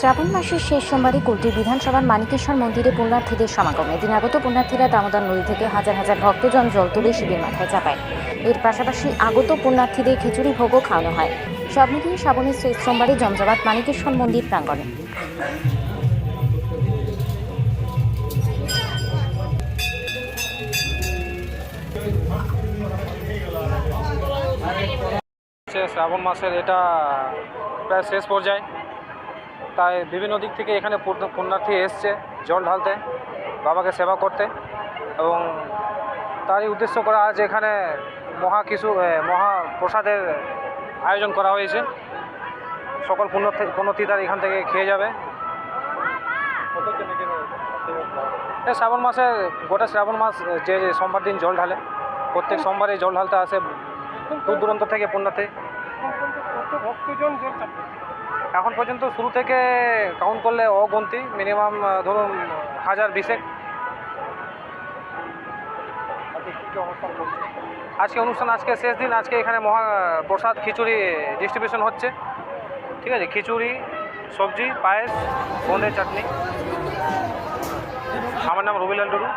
শ্রাবণ মাসের শেষ সোমবারে কুলটি বিধানসভার মানিকেশ্বর মন্দিরে পুণ্যার্থীদের সমাগম। এদিন আগত পুণ্যার্থীরা দামোদর নদী থেকে হাজার হাজার ভক্তজন জল তুলে শিবের মাথায় চাপায়। এর পাশাপাশি আগত পুণ্যার্থীদের খিচুড়ি ভোগও খাওয়ানো হয়। সব মিলিয়ে শ্রাবণের শেষ সোমবারে জমজমাট মানিকেশ্বর মন্দির প্রাঙ্গণে। শ্রাবণ মাসের এটা প্রায় শেষ পর্যায়ে। তাই বিভিন্ন দিক থেকে এখানে পুণ্যার্থী এসছে, জল ঢালতে, বাবাকে সেবা করতে এবং তারই উদ্দেশ্য করে আজ এখানে মহা কিছু মহা প্রসাদের আয়োজন করা হয়েছে। সকল পুণ্যার্থী পুণ্যর্থীরা এখান থেকে খেয়ে যাবে। শ্রাবণ মাসে, গোটা শ্রাবণ মাস যে সোমবার দিন জল ঢালে, প্রত্যেক সোমবারে জল ঢালতে আসে দূর দূরান্ত থেকে পুণ্যার্থী। এখন পর্যন্ত শুরু থেকে কাউন্ট করলে অগন্তি মিনিমাম ধরুন, হাজার বিশেক। আজকে অনুষ্ঠান, আজকে শেষ দিন, আজকে এখানে মহা প্রসাদ, খিচুড়ি ডিস্ট্রিবিউশন হচ্ছে। ঠিক আছে? খিচুড়ি, সবজি, পায়েস বোঁদের চাটনি। আমার নাম রবিলাল টুডু